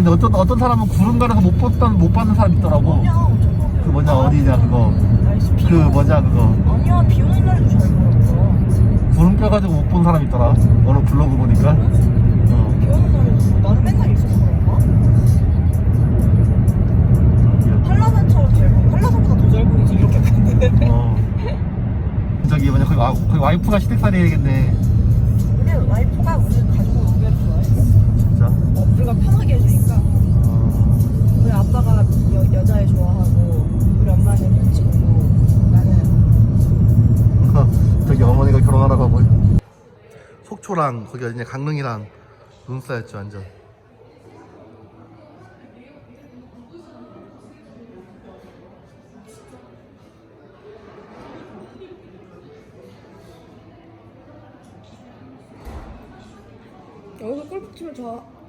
근데 어떤 어떤 사람은 구름가에서 못 봤던 못 봤는 사람 있더라고. 그 뭐냐 어디냐 그거. 그 뭐냐 그거. 아니야 비 오는 날도 잘 보였어 구름 껴가지고 못 본 사람 있더라. 어느 블로그 보니까. 어. 비 오는 날에도 나는 맨날 있어서 그런가? 한라산처럼 잘 보여 한라산보다 더 잘 보이지 이렇게 봤는데 어. 저기 뭐냐 거기, 와, 거기 와이프가 시댁살이 해야겠네. 근데 와이프 어머니가 결혼하라고 하고 속초랑 거기 어디냐 강릉이랑 눈 쌓였죠 완전. 여기서 골프 치면 저